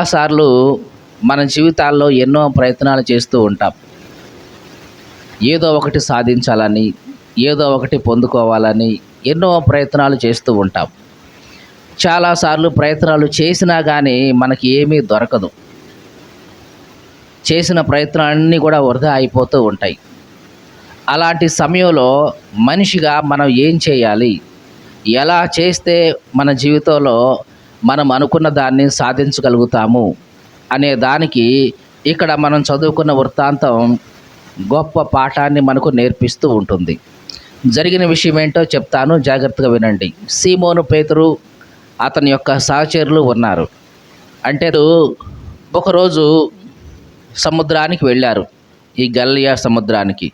చాలాసార్లు మన జీవితాల్లో ఎన్నో ప్రయత్నాలు చేస్తూ ఉంటాం. ఏదో ఒకటి సాధించాలని ఏదో ఒకటి పొందుకోవాలని ఎన్నో ప్రయత్నాలు చేస్తూ ఉంటాం. చాలాసార్లు ప్రయత్నాలు చేసినా కానీ మనకి ఏమీ దొరకదు. చేసిన ప్రయత్నాలన్నీ కూడా వృధా అయిపోతూ ఉంటాయి. అలాంటి సమయంలో మనిషిగా మనం ఏం చేయాలి? ఎలా చేస్తే మన జీవితంలో మనం అనుకున్న దాన్ని సాధించగలుగుతాము అనే దానికి ఇక్కడ మనం చదువుకున్న వృత్తాంతం గొప్ప పాఠాన్ని మనకు నేర్పిస్తూ ఉంటుంది. జరిగిన విషయం ఏంటో చెప్తాను జాగ్రత్తగా వినండి. సీమోను పేతురు అతని యొక్క సహచరులు ఉన్నారు. అంటే ఒకరోజు సముద్రానికి వెళ్ళారు ఈ గల్లియా సముద్రానికి.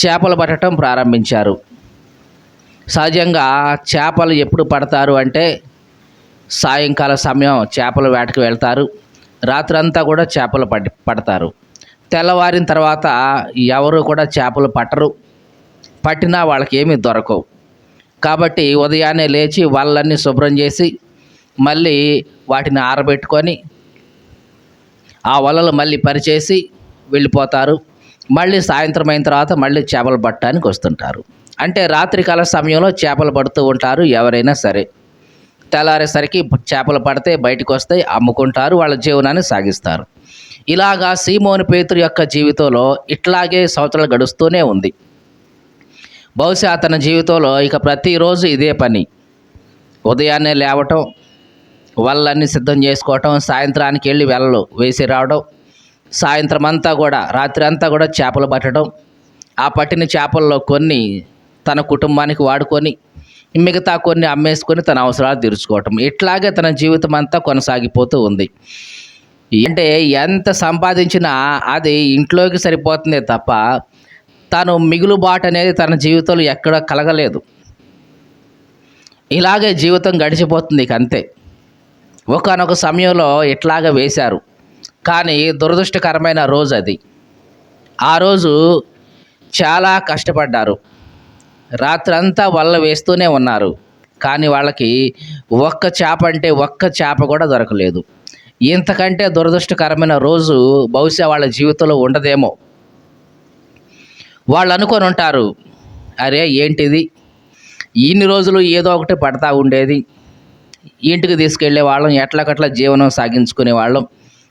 చేపలు పట్టడం ప్రారంభించారు. సహజంగా చేపలు ఎప్పుడు పడతారు అంటే సాయంకాల సమయం చేపల వేటకు వెళ్తారు. రాత్రంతా కూడా చేపలు పడి పడతారు. తెల్లవారిన తర్వాత ఎవరు కూడా చేపలు పట్టరు. పట్టినా వాళ్ళకి ఏమీ దొరకవు. కాబట్టి ఉదయాన్నే లేచి వాళ్ళన్నీ శుభ్రం చేసి మళ్ళీ వాటిని ఆరబెట్టుకొని ఆ వలలు మళ్ళీ పరిచేసి వెళ్ళిపోతారు. మళ్ళీ సాయంత్రం అయిన తర్వాత మళ్ళీ చేపలు పట్టడానికి వస్తుంటారు. అంటే రాత్రికాల సమయంలో చేపలు పడుతూ ఉంటారు ఎవరైనా సరే. తెల్లారేసరికి చేపలు పడితే బయటకు వస్తాయి అమ్ముకుంటారు వాళ్ళ జీవనాన్ని సాగిస్తారు. ఇలాగా సీమోని పేతురు యొక్క జీవితంలో ఇట్లాగే సంవత్సరాలు గడుస్తూనే ఉంది. బహుశా అతని జీవితంలో ఇక ప్రతిరోజు ఇదే పని. ఉదయాన్నే లేవటం వల్లన్నీ సిద్ధం చేసుకోవటం సాయంత్రానికి వెళ్ళి వెళ్ళలు వేసి రావడం సాయంత్రం అంతా కూడా రాత్రి అంతా కూడా చేపలు పట్టడం ఆ పట్టిన చేపల్లో కొన్ని తన కుటుంబానికి వాడుకొని మిగతా కొన్ని అమ్మేసుకొని తన అవసరాలు తీర్చుకోవటం. ఇట్లాగే తన జీవితం అంతా కొనసాగిపోతూ ఉంది. అంటే ఎంత సంపాదించినా అది ఇంట్లోకి సరిపోతుందే తప్ప తను మిగులుబాటు అనేది తన జీవితంలో ఎక్కడ కలగలేదు. ఇలాగే జీవితం గడిచిపోతుంది ఇక అంతే. ఒకనొక సమయంలో ఇట్లాగ వేశారు. కానీ దురదృష్టకరమైన రోజు అది. ఆ రోజు చాలా కష్టపడ్డారు. రాత్రంతా వల్ల వేస్తూనే ఉన్నారు. కానీ వాళ్ళకి ఒక్క చేప అంటే ఒక్క చేప కూడా దొరకలేదు. ఇంతకంటే దురదృష్టకరమైన రోజు బహుశా వాళ్ళ జీవితంలో ఉండదేమో. వాళ్ళు అనుకొని ఉంటారు అరే ఏంటిది? ఇన్ని రోజులు ఏదో ఒకటి పడతా ఉండేది. ఇంటికి తీసుకెళ్ళే వాళ్ళం ఎట్లకట్లా జీవనం సాగించుకునే వాళ్ళం.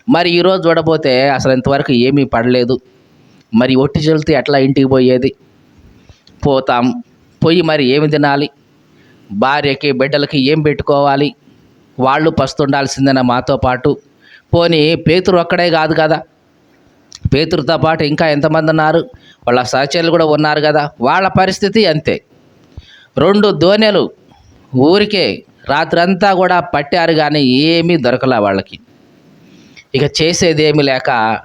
మరి ఈరోజు చూడబోతే అసలు ఇంతవరకు ఏమీ పడలేదు. మరి ఒట్టి చెల్తే ఎట్లా ఇంటికి పోయేది? పోతాం పోయి మరి ఏమి తినాలి? భార్యకి బిడ్డలకి ఏం పెట్టుకోవాలి? వాళ్ళు పస్తుండాల్సిందేనా మాతో పాటు? పోనీ పేతురు ఒక్కడే కాదు కదా. పేతురుతో పాటు ఇంకా ఎంతమంది ఉన్నారు? వాళ్ళ సహచరులు కూడా ఉన్నారు కదా. వాళ్ళ పరిస్థితి అంతే. రెండు దోణెలు ఊరికే రాత్రంతా కూడా పట్టారు కానీ ఏమీ దొరకలే వాళ్ళకి. ఇక చేసేది లేక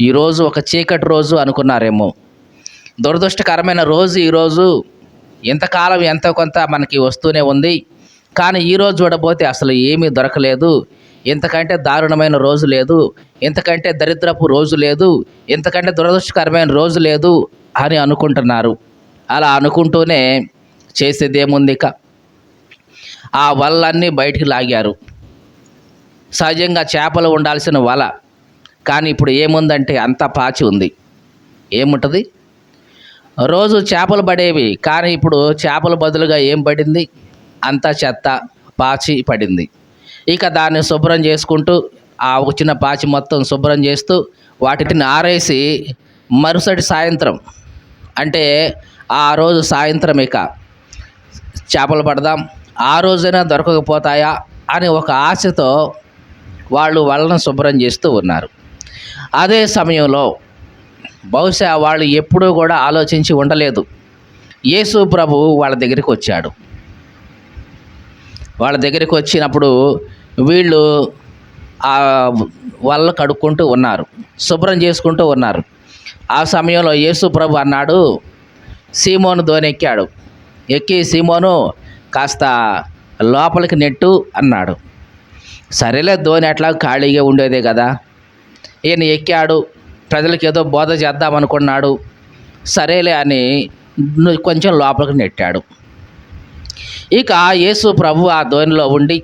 ఈరోజు ఒక చీకటి రోజు అనుకున్నారేమో. దురదృష్టకరమైన రోజు ఈరోజు ఇంతకాలం ఎంతో కొంత మనకి వస్తూనే ఉంది. కానీ ఈరోజు చూడబోతే అసలు ఏమీ దొరకలేదు. ఇంతకంటే దారుణమైన రోజు లేదు. ఇంతకంటే దరిద్రపు రోజు లేదు. ఇంతకంటే దురదృష్టకరమైన రోజు లేదు అని అనుకుంటున్నారు. అలా అనుకుంటూనే చేసేది ఏముంది ఇక. ఆ వలలన్నీ బయటికి లాగారు. సహజంగా చేపలు ఉండాల్సిన వల. కానీ ఇప్పుడు ఏముందంటే అంతా పాచి ఉంది. ఏముంటుంది? రోజు చేపలు పడేవి కానీ ఇప్పుడు చేపల బదులుగా ఏం పడింది? అంతా చెత్త పాచి పడింది. ఇక దాన్ని శుభ్రం చేసుకుంటూ ఆ వచ్చిన పాచి మొత్తం శుభ్రం చేస్తూ వాటిని ఆరేసి మరుసటి సాయంత్రం అంటే ఆ రోజు సాయంత్రం ఇక చేపలు పడదాం ఆ రోజైనా దొరకకపోతాయా అని ఒక ఆశతో వాళ్ళు వాళ్ళను శుభ్రం చేస్తూ ఉన్నారు. అదే సమయంలో బహుశా వాళ్ళు ఎప్పుడూ కూడా ఆలోచించి ఉండలేదు. యేసు ప్రభు వాళ్ళ దగ్గరికి వచ్చాడు. వాళ్ళ దగ్గరికి వచ్చినప్పుడు వీళ్ళు ఆ వల్ల కడుక్కుంటూ ఉన్నారు శుభ్రం చేసుకుంటూ ఉన్నారు. ఆ సమయంలో యేసు ప్రభు అన్నాడు సీమోను ధోని ఎక్కాడు ఎక్కి సీమోను కాస్త లోపలికి నెట్టు అన్నాడు. సరేలే ధోని అట్లా ఖాళీగా ఉండేదే కదా. ఈయన ఎక్కాడు ప్రజలకు ఏదో బోధ చేద్దామనుకున్నాడు సరేలే అని కొంచెం లోపలికి నెట్టాడు. ఇక యేసు ప్రభు ఆ ధోనిలో ఉండి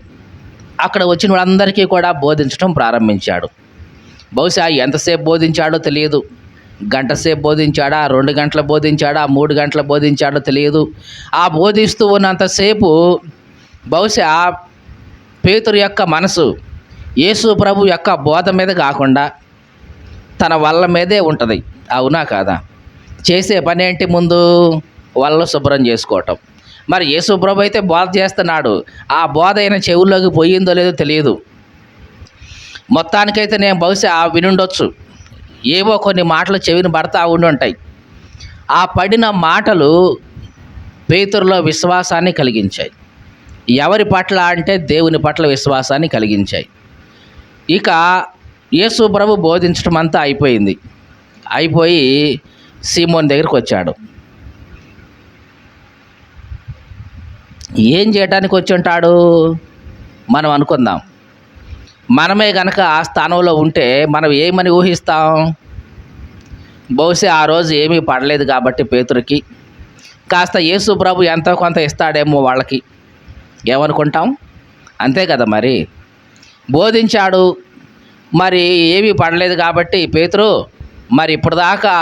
అక్కడ వచ్చిన వాళ్ళందరికీ కూడా బోధించడం ప్రారంభించాడు. బహుశా ఎంతసేపు బోధించాడో తెలియదు. గంటసేపు బోధించాడా రెండు గంటలు బోధించాడా మూడు గంటలు బోధించాడో తెలియదు. ఆ బోధిస్తూ ఉన్నంతసేపు బహుశా పేతురు యొక్క మనసు యేసు ప్రభు యొక్క బోధ మీద కాకుండా తన వల్ల మీదే ఉంటుంది. అవునా కాదా? చేసే పని ఏంటి ముందు? వల్ల శుభ్రం చేసుకోవటం. మరి ఏ శుభ్రం అయితే బోధ చేస్తున్నాడు. ఆ బోధ అయిన చెవుల్లోకి పోయిందో లేదో తెలియదు. మొత్తానికైతే నేను బహుశా వినుండొచ్చు. ఏవో కొన్ని మాటలు చెవిని పడతా ఉండి ఉంటాయి. ఆ పడిన మాటలు పేతురులో విశ్వాసాన్ని కలిగించాయి. ఎవరి పట్ల అంటే దేవుని పట్ల విశ్వాసాన్ని కలిగించాయి. ఇక యేసు ప్రభు బోధించడం అంతా అయిపోయింది. అయిపోయి సీమోన్ దగ్గరికి వచ్చాడు. ఏం చేయడానికి వచ్చి ఉంటాడు? మనం అనుకుందాం. మనమే కనుక ఆ స్థానంలో ఉంటే మనం ఏమని ఊహిస్తాం? బహుశా ఆ రోజు ఏమీ పడలేదు కాబట్టి పేతురికి. కాస్త యేసు ప్రభు ఎంతో కొంత ఇస్తాడేమో వాళ్ళకి. ఏమనుకుంటాం? అంతే కదా మరి. బోధించాడు. మరి ఏమీ పడలేదు కాబట్టి పేతురు మరి ఇప్పటిదాకా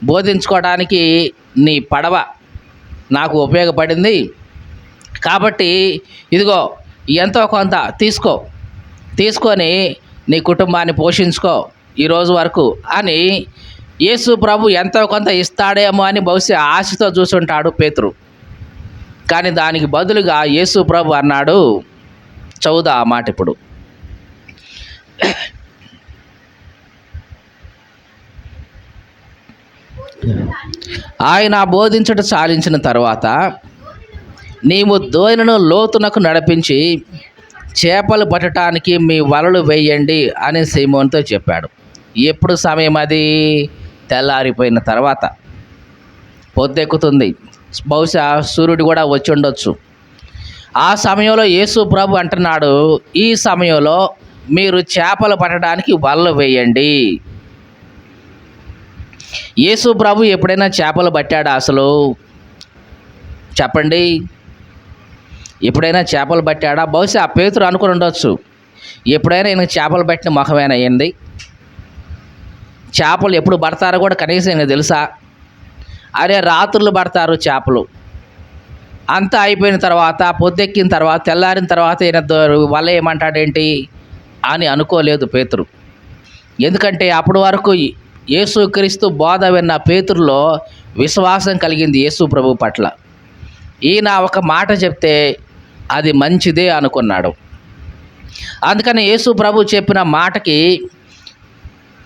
బోధించుకోవడానికి నీ పడవ నాకు ఉపయోగపడింది. కాబట్టి ఇదిగో ఎంతో కొంత తీసుకో తీసుకొని నీ కుటుంబాన్ని పోషించుకో ఈరోజు వరకు అని యేసు ప్రభు ఎంతో కొంత ఇస్తాడేమో అని బహుశా ఆశతో చూసుంటాడు పేతురు. కానీ దానికి బదులుగా యేసు ప్రభు అన్నాడు చదువుదా ఆ మాట ఇప్పుడు. ఆయన బోధించట సాధించిన తర్వాత నీవు దోయనను లోతునకు నడిపించి చేపలు పట్టడానికి మీ వలలు వేయండి అని సీమోన్తో చెప్పాడు. ఎప్పుడు సమయం అది? తెల్లారిపోయిన తర్వాత. పొద్దెక్కుతుంది. బహుశా సూర్యుడు కూడా వచ్చి ఉండొచ్చు. ఆ సమయంలో యేసు ప్రభు అంటున్నాడు ఈ సమయంలో మీరు చేపలు పట్టడానికి వలలు వేయండి. యేసు ప్రభు ఎప్పుడైనా చేపలు పట్టాడా అసలు? చెప్పండి. ఎప్పుడైనా చేపలు పట్టాడా? బహుశా ఆ పేతురు అనుకుని ఉండొచ్చు. ఎప్పుడైనా ఈయన చేపలు పట్టిన ముఖమేనా అయింది చేపలు ఎప్పుడు పడతారో కూడా కనీసం ఈయన తెలుసా? అరే రాత్రులు పడతారు చేపలు. అంతా అయిపోయిన తర్వాత పొద్దెక్కిన తర్వాత తెల్లారిన తర్వాత ఈయన వల్ల ఏమంటాడేంటి అని అనుకోలేదు పేతురు. ఎందుకంటే అప్పటి వరకు యేసుక్రీస్తు బోధ విన్న పేతురులో విశ్వాసం కలిగింది యేసు ప్రభు పట్ల. ఈయన ఒక మాట చెప్తే అది మంచిదే అనుకున్నాడు. అందుకని యేసు ప్రభు చెప్పిన మాటకి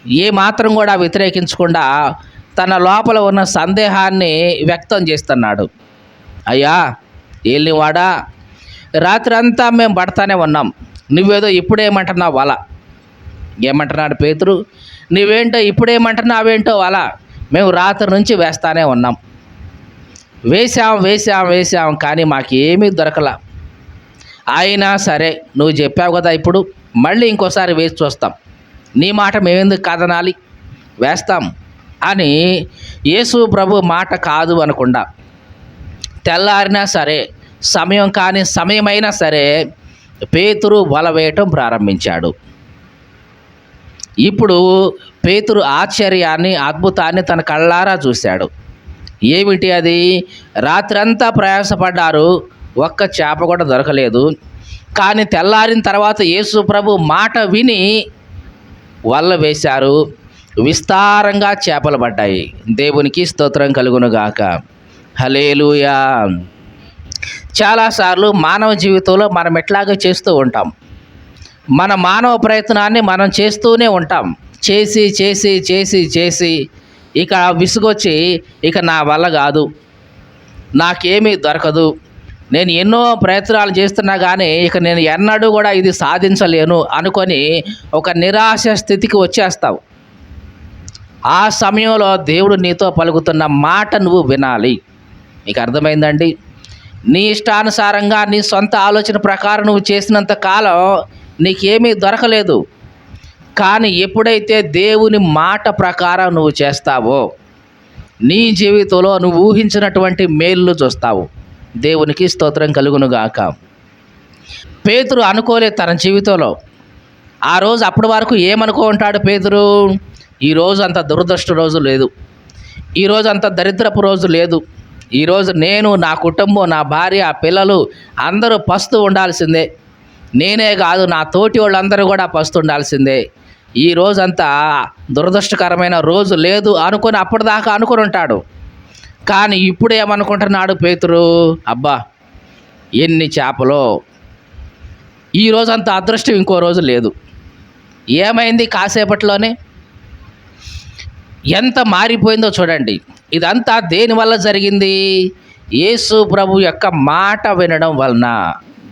ఏ మాత్రం కూడా వ్యతిరేకించకుండా తన లోపల ఉన్న సందేహాన్ని వ్యక్తం చేస్తున్నాడు. అయ్యా ఏలివాడా రాత్రి అంతా మేము పడతానే ఉన్నాం. నువ్వేదో ఇప్పుడేమంటున్నావు వల ఏమంటున్నాడు పేతురు? నువ్వేంటో ఇప్పుడేమంటున్నావేంటో వల మేము రాత్రి నుంచి వేస్తానే ఉన్నాం. వేసాం వేసాం వేసాం కానీ మాకేమీ దొరకల. అయినా సరే నువ్వు చెప్పావు కదా ఇప్పుడు మళ్ళీ ఇంకోసారి వేసి చూస్తాం. నీ మాట మేమెందుకు కదనాలి? వేస్తాం అని యేసు ప్రభు మాట కాదు అనకుండా తెల్లారినా సరే సమయం కానీ సమయమైనా సరే పేతురు వల వేయటం ప్రారంభించాడు. ఇప్పుడు పేతురు ఆశ్చర్యాన్ని అద్భుతాన్ని తన కళ్ళారా చూశాడు. ఏమిటి అది? రాత్రంతా ప్రయాసపడ్డారు. ఒక్క చేప కూడా దొరకలేదు. కానీ తెల్లారిన తర్వాత యేసు ప్రభు మాట విని వల్ల వేశారు. విస్తారంగా చేపలు పడ్డాయి. దేవునికి స్తోత్రం కలుగునుగాక. హలేలుయా చాలాసార్లు మానవ జీవితంలో మనం ఎట్లాగో చేస్తూ ఉంటాం. మన మానవ ప్రయత్నాన్ని మనం చేస్తూనే ఉంటాం. చేసి చేసి చేసి చేసి ఇక విసుగొచ్చి ఇక నా వల్ల కాదు. నాకేమీ దొరకదు. నేను ఎన్నో ప్రయత్నాలు చేస్తున్నా కానీ ఇక నేను ఎన్నడూ కూడా ఇది సాధించలేను అనుకొని ఒక నిరాశ స్థితికి వచ్చేస్తావు. ఆ సమయంలో దేవుడు నీతో పలుకుతున్న మాట నువ్వు వినాలి. నీకు అర్థమైందండి? నీ ఇష్టానుసారంగా నీ సొంత ఆలోచన ప్రకారం నువ్వు చేసినంత కాలం నీకేమీ దొరకలేదు. కానీ ఎప్పుడైతే దేవుని మాట ప్రకారం నువ్వు చేస్తావో నీ జీవితంలో నువ్వు ఊహించినటువంటి మేలు చూస్తావు. దేవునికి స్తోత్రం కలుగునుగాక పేతురు అనుకోలేదు తన జీవితంలో. ఆ రోజు అప్పటి వరకు ఏమనుకో ఉంటాడు పేతురు? ఈరోజు అంత దురదృష్ట రోజు లేదు. ఈరోజు అంత దరిద్రపు రోజు లేదు. ఈరోజు నేను నా కుటుంబం నా భార్య పిల్లలు అందరూ పస్తు ఉండాల్సిందే. నేనే కాదు నా తోటి వాళ్ళందరూ కూడా పస్తు ఉండాల్సిందే. ఈ రోజంతా దురదృష్టకరమైన రోజు లేదు అనుకొని అప్పటిదాకా అనుకొని ఉంటాడు. కానీ ఇప్పుడు ఏమనుకుంటున్నాడు పేతురు? అబ్బా ఎన్ని చేపలో? ఈ రోజంత అదృష్టం ఇంకో రోజు లేదు. ఏమైంది కాసేపట్లోనే? ఎంత మారిపోయిందో చూడండి. ఇదంతా దేనివల్ల జరిగింది? యేసు ప్రభు యొక్క మాట వినడం వలన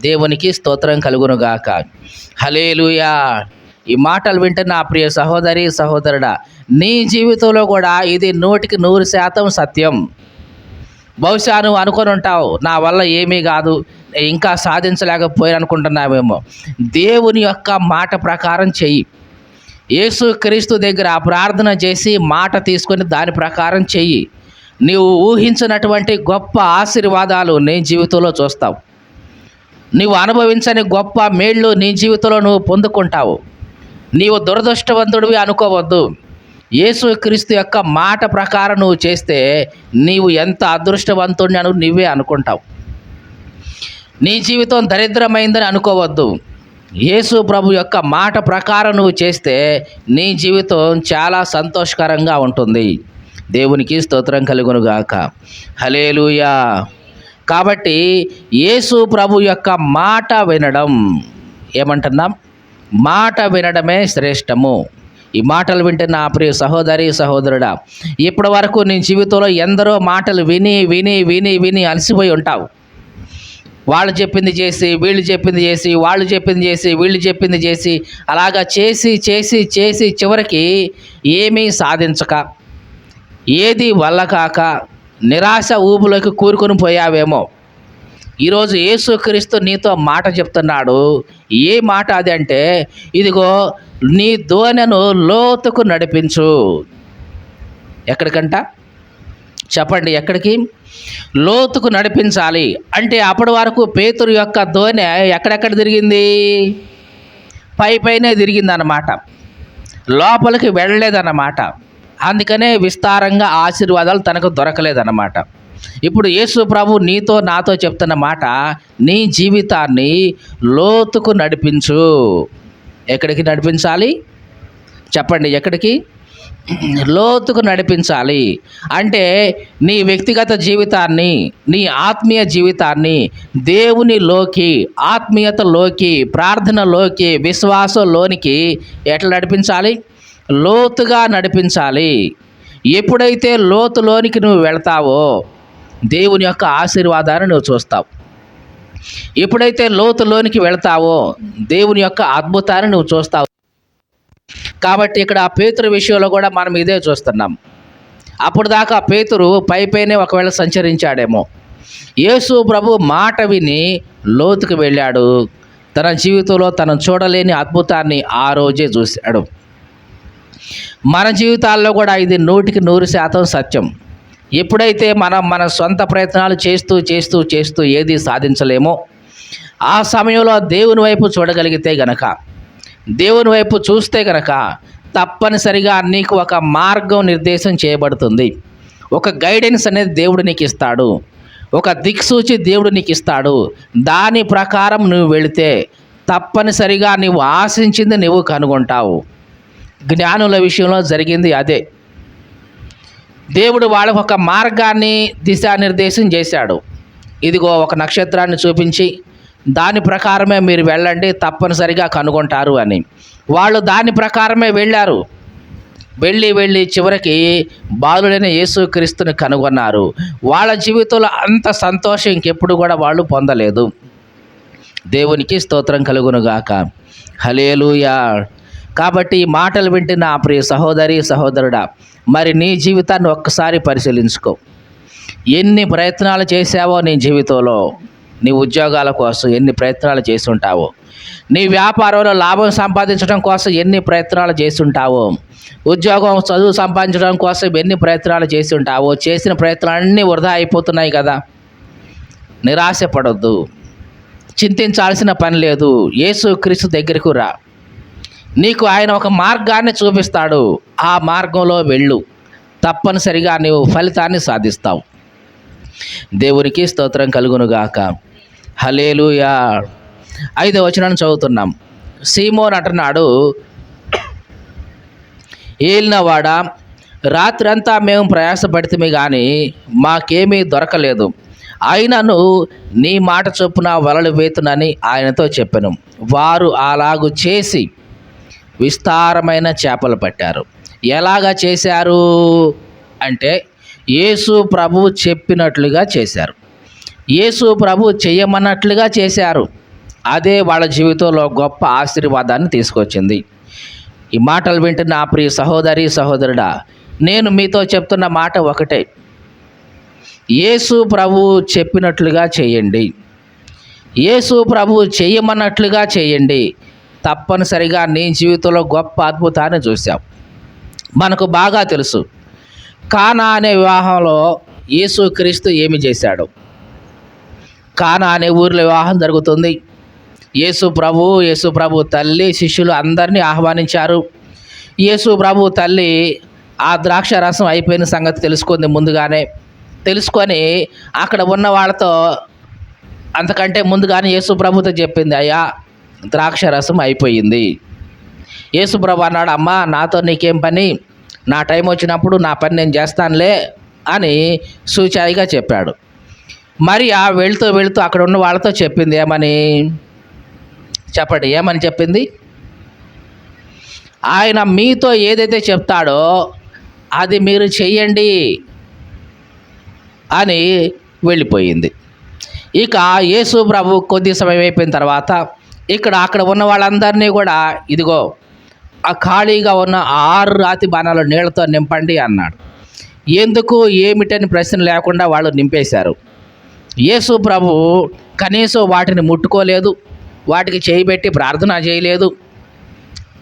దేవునికి స్తోత్రం కలుగునుగాక. హలేలుయా ఈ మాటలు వింటే నా ప్రియ సహోదరి సహోదరుడా నీ జీవితంలో కూడా ఇది నూటికి నూరు శాతం సత్యం. బహుశా నువ్వు అనుకొని ఉంటావు నా వల్ల ఏమీ కాదు ఇంకా సాధించలేకపోయాను అనుకుంటున్నావేమో. దేవుని యొక్క మాట ప్రకారం చెయ్యి. యేసుక్రీస్తు దగ్గర దగ్గర ప్రార్థన చేసి మాట తీసుకొని దాని ప్రకారం చెయ్యి. నీవు ఊహించినటువంటి గొప్ప ఆశీర్వాదాలు నీ జీవితంలో చూస్తావు. నీవు అనుభవించని గొప్ప మేళ్ళు నీ జీవితంలో నువ్వు పొందుకుంటావు. నీవు దురదృష్టవంతుడివి అనుకోవద్దు. యేసుక్రీస్తు యొక్క మాట ప్రకారం నువ్వు చేస్తే నీవు ఎంత అదృష్టవంతుడిని అను నువ్వే అనుకుంటావు. నీ జీవితం దరిద్రమైందని అనుకోవద్దు. యేసు ప్రభు యొక్క మాట ప్రకారం నువ్వు చేస్తే నీ జీవితం చాలా సంతోషకరంగా ఉంటుంది. దేవునికి స్తోత్రం కలుగునుగాక. హలేలుయా కాబట్టి యేసు ప్రభు యొక్క మాట వినడం ఏమంటున్నాం? మాట వినడమే శ్రేష్టము. ఈ మాటలు వింటే నా ప్రియ సహోదరి సహోదరుడా ఇప్పటి వరకు నీ జీవితంలో ఎందరో మాటలు విని విని విని విని అలసిపోయి ఉంటావు. వాళ్ళు చెప్పింది చేసి వీళ్ళు చెప్పింది చేసి వాళ్ళు చెప్పింది చేసి వీళ్ళు చెప్పింది చేసి అలాగా చేసి చేసి చేసి చివరికి ఏమీ సాధించక ఏది వల్ల కాక నిరాశ ఊపులోకి కూరుకొని పోయావేమో. ఈరోజు యేసుక్రీస్తు నీతో మాట చెప్తున్నాడు. ఏ మాట అది అంటే ఇదిగో నీ దోనెను లోతుకు నడిపించు. ఎక్కడికంట? చెప్పండి ఎక్కడికి? లోతుకు నడిపించాలి. అంటే అప్పటి వరకు పేతురు యొక్క దోణె ఎక్కడెక్కడ తిరిగింది? పై పైనే తిరిగిందన్నమాట. లోపలికి వెళ్ళలేదన్నమాట. అందుకనే విస్తారంగా ఆశీర్వాదాలు తనకు దొరకలేదన్నమాట. ఇప్పుడు యేసు ప్రభు నీతో నాతో చెప్తున్న మాట నీ జీవితాన్ని లోతుకు నడిపించు. ఎక్కడికి నడిపించాలి? చెప్పండి ఎక్కడికి? లోతుకు నడిపించాలి. అంటే నీ వ్యక్తిగత జీవితాన్ని నీ ఆత్మీయ జీవితాన్ని దేవునిలోకి ఆత్మీయతలోకి ప్రార్థనలోకి విశ్వాసంలోనికి ఎట్లా నడిపించాలి? లోతుగా నడిపించాలి. ఎప్పుడైతే లోతులోనికి నువ్వు వెళ్తావో దేవుని యొక్క ఆశీర్వాదాన్ని నువ్వు చూస్తావు. ఎప్పుడైతే లోతులోనికి వెళ్తావో దేవుని యొక్క అద్భుతాన్ని నువ్వు చూస్తావు. కాబట్టి ఇక్కడ ఆ పేతురు విషయంలో కూడా మనం ఇదే చూస్తున్నాం. అప్పుడు దాకా పేతురు పై పైనే ఒకవేళ సంచరించాడేమో. యేసు ప్రభు మాట విని లోతుకు వెళ్ళాడు. తన జీవితంలో తను చూడలేని అద్భుతాన్ని ఆ రోజే చూశాడు. మన జీవితాల్లో కూడా ఇది నూటికి నూరు శాతం సత్యం. ఎప్పుడైతే మనం మన సొంత ప్రయత్నాలు చేస్తూ చేస్తూ చేస్తూ ఏది సాధించలేమో ఆ సమయంలో దేవుని వైపు చూడగలిగితే గనక దేవుని వైపు చూస్తే కనుక తప్పనిసరిగా నీకు ఒక మార్గం నిర్దేశం చేయబడుతుంది. ఒక గైడెన్స్ అనేది దేవుడు నీకు ఇస్తాడు. ఒక దిక్సూచి దేవుడు నీకు ఇస్తాడు. దాని ప్రకారం నువ్వు వెళితే తప్పనిసరిగా నువ్వు ఆశించింది నువ్వు కనుగొంటావు. జ్ఞానుల విషయంలో జరిగింది అదే. దేవుడు వాళ్ళకు ఒక మార్గాన్ని దిశానిర్దేశం చేశాడు. ఇదిగో ఒక నక్షత్రాన్ని చూపించి దాని ప్రకారమే మీరు వెళ్ళండి తప్పనిసరిగా కనుగొంటారు అని. వాళ్ళు దాని ప్రకారమే వెళ్ళారు. వెళ్ళి వెళ్ళి చివరికి బాలుడైన యేసుక్రీస్తుని కనుగొన్నారు. వాళ్ళ జీవితంలో అంత సంతోషం ఇంకెప్పుడు కూడా వాళ్ళు పొందలేదు. దేవునికి స్తోత్రం కలుగునుగాక. హలేలుయా కాబట్టి ఈ మాటలు వింటున్న ఆ ప్రియ సహోదరి సహోదరుడా మరి నీ జీవితాన్ని ఒక్కసారి పరిశీలించుకో. ఎన్ని ప్రయత్నాలు చేశావో నీ జీవితంలో. నీ ఉద్యోగాల కోసం ఎన్ని ప్రయత్నాలు చేస్తుంటావో? నీ వ్యాపారంలో లాభం సంపాదించడం కోసం ఎన్ని ప్రయత్నాలు చేస్తుంటావో? ఉద్యోగం చదువు సంపాదించడం కోసం ఎన్ని ప్రయత్నాలు చేసి ఉంటావో చేసిన ప్రయత్నాలన్నీ వృధా అయిపోతున్నాయి కదా. నిరాశపడొద్దు. చింతించాల్సిన పని లేదు. యేసు క్రీస్తు దగ్గరకు రా. నీకు ఆయన ఒక మార్గాన్ని చూపిస్తాడు. ఆ మార్గంలో వెళ్ళు. తప్పనిసరిగా నీవు ఫలితాన్ని సాధిస్తావు. దేవునికి స్తోత్రం కలుగునుగాక. హలేలుయా ఐదో వచనాన్ని చదువుతున్నాం. సీమోన్ అంటున్నాడు ఏలినవాడ రాత్రంతా మేము ప్రయాసపడితే కానీ మాకేమీ దొరకలేదు. అయినను నీ మాట చొప్పున వలలు వేతునని ఆయనతో చెప్పాను. వారు అలాగు చేసి విస్తారమైన చేపలు పట్టారు. ఎలాగా చేశారు? అంటే యేసు ప్రభు చెప్పినట్లుగా చేశారు. యేసు ప్రభు చేయమన్నట్లుగా చేశారు. అదే వాళ్ళ జీవితంలో గొప్ప ఆశీర్వాదాన్ని తీసుకొచ్చింది. ఈ మాటలు వింటున్న నా ప్రియ సహోదరి సహోదరుడా నేను మీతో చెప్తున్న మాట ఒకటే. యేసు ప్రభు చెప్పినట్లుగా చేయండి. యేసు ప్రభు చేయమన్నట్లుగా చేయండి. తప్పనిసరిగా నీ జీవితంలో గొప్ప అద్భుతాన్ని చూసాం మనకు బాగా తెలుసు. కానా అనే వివాహంలో యేసు క్రీస్తు ఏమి చేశాడు? కానా అనే ఊరిలో వివాహం జరుగుతుంది. యేసు ప్రభు యేసు ప్రభు తల్లి శిష్యులు అందరినీ ఆహ్వానించారు. యేసు ప్రభు తల్లి ఆ ద్రాక్ష రసం అయిపోయిన సంగతి తెలుసుకుంది ముందుగానే. తెలుసుకొని అక్కడ ఉన్న వాళ్ళతో అంతకంటే ముందుగానే యేసు ప్రభుతో చెప్పింది అయ్యా ద్రాక్ష రసం అయిపోయింది. యేసు ప్రభు అన్నాడు అమ్మా నాతో నీకేం పని? నా టైం వచ్చినప్పుడు నా పని నేను చేస్తానులే అని సూచాయిగా చెప్పాడు. మరి ఆ వెళుతూ వెళుతూ అక్కడ ఉన్న వాళ్ళతో చెప్పింది ఏమని? చెప్పండి ఏమని? చెప్పింది. ఆయన మీతో ఏదైతే చెప్తాడో అది మీరు చెయ్యండి అని వెళ్ళిపోయింది. ఇక యేసు ప్రభు కొద్ది సమయం అయిపోయిన తర్వాత ఇక్కడ అక్కడ ఉన్న వాళ్ళందరినీ కూడా ఇదిగో ఆ ఖాళీగా ఉన్న ఆరు రాతి బాణాలు నీళ్ళతో నింపండి అన్నాడు. ఎందుకు ఏమిటని ప్రశ్న లేకుండా వాళ్ళు నింపేశారు. యేసు ప్రభు కనీసం వాటిని ముట్టుకోలేదు వాటికి చేయబెట్టి ప్రార్థన చేయలేదు.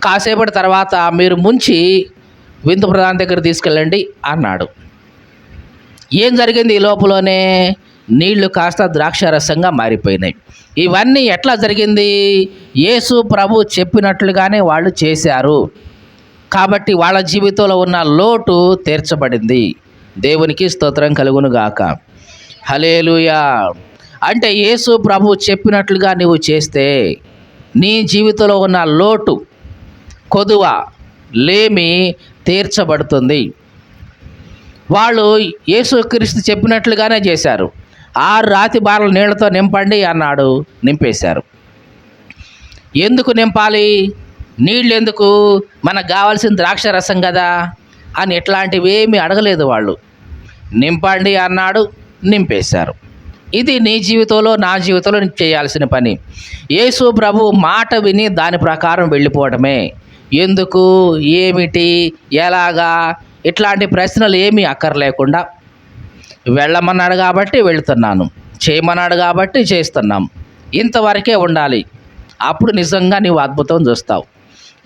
కాసేపటి తర్వాత మీరు ముంచి విందు ప్రధాన దగ్గర తీసుకెళ్ళండి అన్నాడు. ఏం జరిగింది ఈ లోపలనే? నీళ్ళు కాస్త ద్రాక్షారసంగా మారిపోయినాయి. ఇవన్నీ ఎట్లా జరిగింది? యేసు ప్రభు చెప్పినట్లుగానే వాళ్ళు చేశారు. కాబట్టి వాళ్ళ జీవితంలో ఉన్న లోటు తీర్చబడింది. దేవునికి స్తోత్రం కలుగును గాక హలేలుయా అంటే యేసు ప్రభు చెప్పినట్లుగా నువ్వు చేస్తే నీ జీవితంలో ఉన్న లోటు కొదువ లేమి తీర్చబడుతుంది. వాళ్ళు యేసుక్రీస్తు చెప్పినట్లుగానే చేశారు. ఆరు రాతి బారలు నీళ్ళతో నింపండి అన్నాడు నింపేశారు. ఎందుకు నింపాలి? నీళ్ళు ఎందుకు మనకు కావాల్సిన ద్రాక్ష రసం కదా అని ఇట్లాంటివి ఏమీ అడగలేదు వాళ్ళు. నింపండి అన్నాడు. నింపేశారు. ఇది నీ జీవితంలో నా జీవితంలో చేయాల్సిన పని. యేసు ప్రభు మాట విని దాని ప్రకారం వెళ్ళిపోవడమే. ఎందుకు? ఏమిటి? ఎలాగా? ఇట్లాంటి ప్రశ్నలు ఏమీ అక్కర్లేకుండా వెళ్ళమన్నాడు కాబట్టి వెళుతున్నాను. చేయమన్నాడు కాబట్టి చేస్తున్నాం. ఇంతవరకే ఉండాలి. అప్పుడు నిజంగా నీవు అద్భుతం చూస్తావు.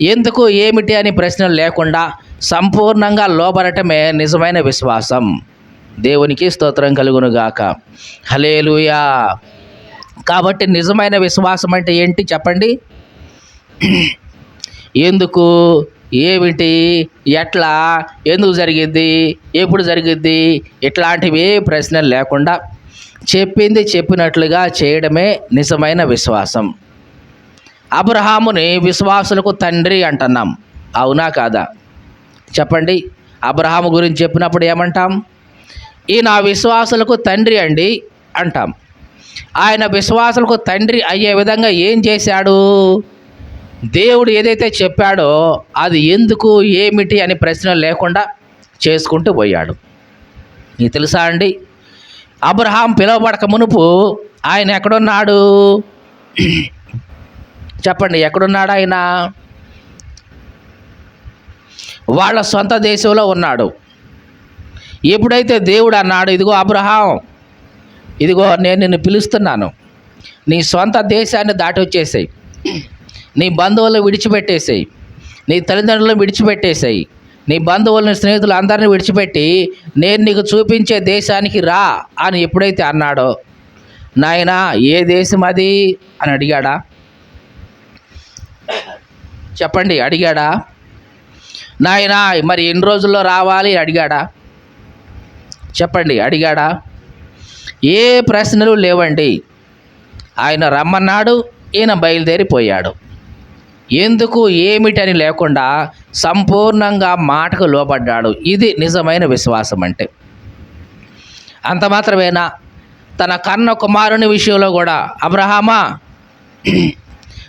ఎందుకు? ఏమిటి అని ప్రశ్నలు లేకుండా సంపూర్ణంగా లోబడటమే నిజమైన విశ్వాసం. దేవునికి స్తోత్రం కలుగునుగాక. హలేలుయా కాబట్టి నిజమైన విశ్వాసం అంటే ఏంటి చెప్పండి? ఎందుకు? ఏమిటి? ఎట్లా? ఎందుకు జరిగిద్ది? ఎప్పుడు జరిగిద్ది? ఇట్లాంటివి ప్రశ్నలు లేకుండా చెప్పింది చెప్పినట్లుగా చేయడమే నిజమైన విశ్వాసం. అబ్రహాముని విశ్వాసులకు తండ్రి అంటున్నాం. అవునా కాదా? చెప్పండి. అబ్రహాము గురించి చెప్పినప్పుడు ఏమంటాం? ఈ నా విశ్వాసులకు తండ్రి అండి అంటాం. ఆయన విశ్వాసులకు తండ్రి అయ్యే విధంగా ఏం చేశాడు? దేవుడు ఏదైతే చెప్పాడో అది ఎందుకు ఏమిటి అని ప్రశ్న లేకుండా చేసుకుంటూ పోయాడు. నీకు తెలుసా అండి? అబ్రహాం పిలువబడక మునుపు ఆయన ఎక్కడున్నాడు? చెప్పండి ఎక్కడున్నాడు ఆయన? వాళ్ళ సొంత దేశంలో ఉన్నాడు. ఎప్పుడైతే దేవుడు అన్నాడు ఇదిగో అబ్రహాం ఇదిగో నేను నిన్ను పిలుస్తున్నాను. నీ సొంత దేశాన్ని దాటి వచ్చేసాయి నీ బంధువులను విడిచిపెట్టేసాయి. నీ తల్లిదండ్రులను విడిచిపెట్టేసాయి. నీ బంధువులను స్నేహితులు అందరిని విడిచిపెట్టి నేను నీకు చూపించే దేశానికి రా అని ఎప్పుడైతే అన్నాడో నాయనా ఏ దేశం అది? అని అడిగాడా? చెప్పండి అడిగాడా? నాయనా మరి ఎన్ని రోజుల్లో రావాలి? అడిగాడా? చెప్పండి అడిగాడా? ఏ ప్రశ్నలు లేవండి. ఆయన రమ్మన్నాడు ఈయన బయలుదేరిపోయాడు. ఎందుకు ఏమిటని లేకుండా సంపూర్ణంగా మాటకు లోపడ్డాడు ఇది నిజమైన విశ్వాసం అంటే అంత మాత్రమేనా? తన కన్న కుమారుని విషయంలో కూడా. అబ్రహామా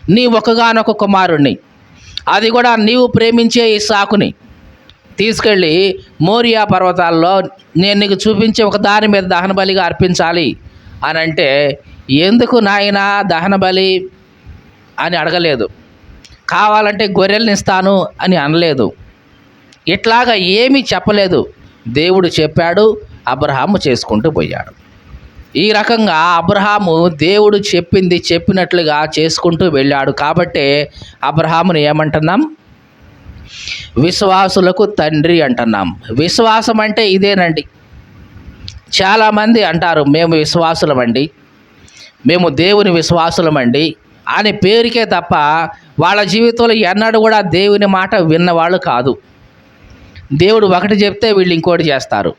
నీ ఒకగానొక కుమారుణ్ణి. అది కూడా నీవు ప్రేమించే ఈ సాకుని. తీసుకెళ్ళి మోరియా పర్వతాల్లో నేను నీకు చూపించే ఒక దాని మీద దహన బలిగా అర్పించాలి అని అంటే ఎందుకు నాయన దహన బలి? అని అడగలేదు. కావాలంటే గొర్రెల్ని ఇస్తాను అని అనలేదు. ఇట్లాగా ఏమీ చెప్పలేదు. దేవుడు చెప్పాడు అబ్రహాము చేసుకుంటూ పోయాడు. ఈ రకంగా అబ్రహాము దేవుడు చెప్పింది చెప్పినట్లుగా చేసుకుంటూ వెళ్ళాడు. కాబట్టే అబ్రహాముని ఏమంటున్నాం? విశ్వాసులకు తండ్రి అంటున్నాం. విశ్వాసం అంటే ఇదేనండి. చాలామంది అంటారు మేము విశ్వాసులమండి. మేము దేవుని విశ్వాసులమండి అని పేరుకే తప్ప వాళ్ళ జీవితంలో ఎన్నడూ కూడా దేవుని మాట విన్నవాళ్ళు కాదు. దేవుడు ఒకటి చెప్తే వీళ్ళు ఇంకోటి చేస్తారు.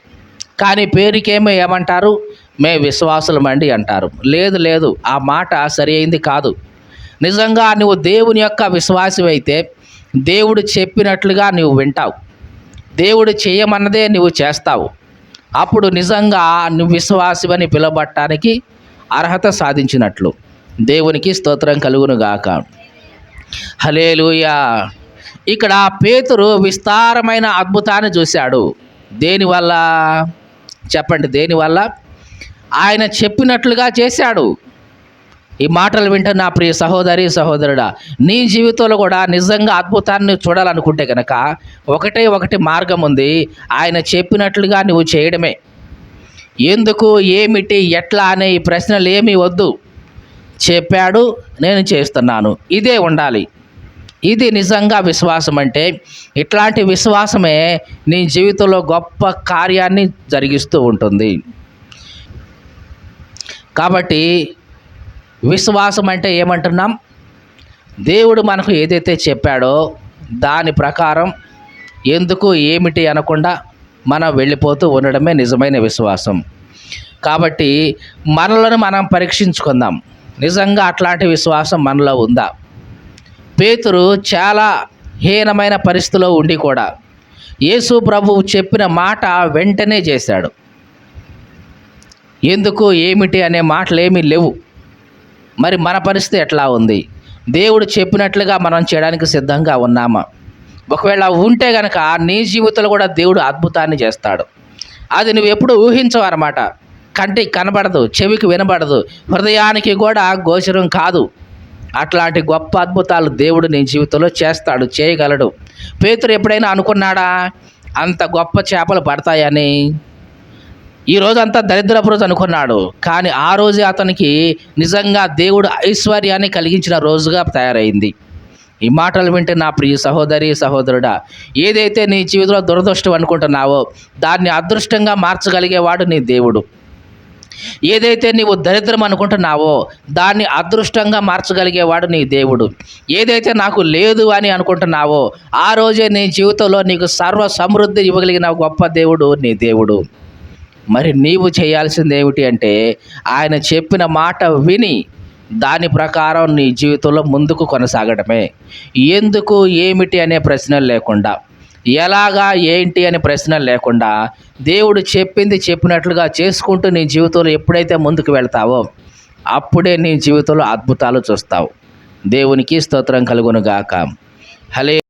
కానీ పేరుకేమో ఏమంటారు? మేము విశ్వాసులమండి అంటారు. లేదు లేదు ఆ మాట సరి అయింది కాదు. నిజంగా నువ్వు దేవుని యొక్క విశ్వాసం అయితే దేవుడు చెప్పినట్లుగా నువ్వు వింటావు. దేవుడు చేయమన్నదే నువ్వు చేస్తావు. అప్పుడు నిజంగా నువ్వు విశ్వాసివని పిలబట్టానికి అర్హత సాధించినట్లు. దేవునికి స్తోత్రం కలుగును గాక. హలేలుయా ఇక్కడ పేతురు విస్తారమైన అద్భుతాన్ని చూశాడు. దేనివల్ల చెప్పండి దేనివల్ల ఆయన చెప్పినట్లుగా చేశాడు. ఈ మాటలు వింటున్న నా ప్రియ సహోదరి సహోదరుడా నీ జీవితంలో కూడా నిజంగా అద్భుతాన్ని చూడాలనుకుంటే కనుక ఒకటే ఒకటి మార్గం ఉంది. ఆయన చెప్పినట్లుగా నువ్వు చేయడమే. ఎందుకు ఏమిటి ఎట్లా అనే ఈ ప్రశ్నలు ఏమీ వద్దు. చెప్పాడు నేను చేస్తున్నాను. ఇదే ఉండాలి. ఇది నిజంగా విశ్వాసం అంటే ఇట్లాంటి విశ్వాసమే నీ జీవితంలో గొప్ప కార్యాన్ని జరిగిస్తూ ఉంటుంది. కాబట్టి విశ్వాసం అంటే ఏమంటున్నాం? దేవుడు మనకు ఏదైతే చెప్పాడో దాని ప్రకారం ఎందుకు ఏమిటి అనకుండా మనం వెళ్ళిపోతూ ఉండడమే నిజమైన విశ్వాసం. కాబట్టి మనలను మనం పరీక్షించుకుందాం. నిజంగా అట్లాంటి విశ్వాసం మనలో ఉందా? పేతురు చాలా హీనమైన పరిస్థితిలో ఉండి కూడా యేసు ప్రభువు చెప్పిన మాట వెంటనే చేశాడు. ఎందుకు ఏమిటి అనే మాటలు ఏమీ లేవు. మరి మన పరిస్థితి ఎట్లా ఉంది? దేవుడు చెప్పినట్లుగా మనం చేయడానికి సిద్ధంగా ఉన్నామా? ఒకవేళ ఉంటే గనక నీ జీవితంలో కూడా దేవుడు అద్భుతాన్ని చేస్తాడు. అది నువ్వు ఎప్పుడు ఊహించవు అనమాట కంటికి కనబడదు చెవికి వినబడదు హృదయానికి కూడా గోచరం కాదు. అట్లాంటి గొప్ప అద్భుతాలు దేవుడు నీ జీవితంలో చేస్తాడు చేయగలడు. పేతురు ఎప్పుడైనా అనుకున్నాడా? అంత గొప్ప చేపలు పడతాయని? ఈ రోజు అంతా దరిద్రపు రోజు అనుకున్నాడు. కానీ ఆ రోజే అతనికి నిజంగా దేవుడు ఐశ్వర్యాన్ని కలిగించిన రోజుగా తయారైంది. ఈ మాటలు వింటే నా ప్రియ సహోదరి సహోదరుడా ఏదైతే నీ జీవితంలో దురదృష్టం అనుకుంటున్నావో దాన్ని అదృష్టంగా మార్చగలిగేవాడు నీ దేవుడు. ఏదైతే నీవు దరిద్రం అనుకుంటున్నావో దాన్ని అదృష్టంగా మార్చగలిగేవాడు నీ దేవుడు. ఏదైతే నాకు లేదు అని అనుకుంటున్నావో ఆ రోజే నీ జీవితంలో నీకు సర్వ సమృద్ధి ఇవ్వగలిగిన గొప్ప దేవుడు నీ దేవుడు. మరి నీవు చేయాల్సింది ఏమిటి అంటే ఆయన చెప్పిన మాట విని దాని ప్రకారం నీ జీవితంలో ముందుకు కొనసాగడమే. ఎందుకు ఏమిటి అనే ప్రశ్నలు లేకుండా ఎలాగా ఏంటి అనే ప్రశ్నలు లేకుండా దేవుడు చెప్పింది చెప్పినట్లుగా చేసుకుంటూ నీ జీవితంలో ఎప్పుడైతే ముందుకు వెళ్తావో అప్పుడే నీ జీవితంలో అద్భుతాలు చూస్తావు. దేవునికి స్తోత్రం కలుగును గాక హలే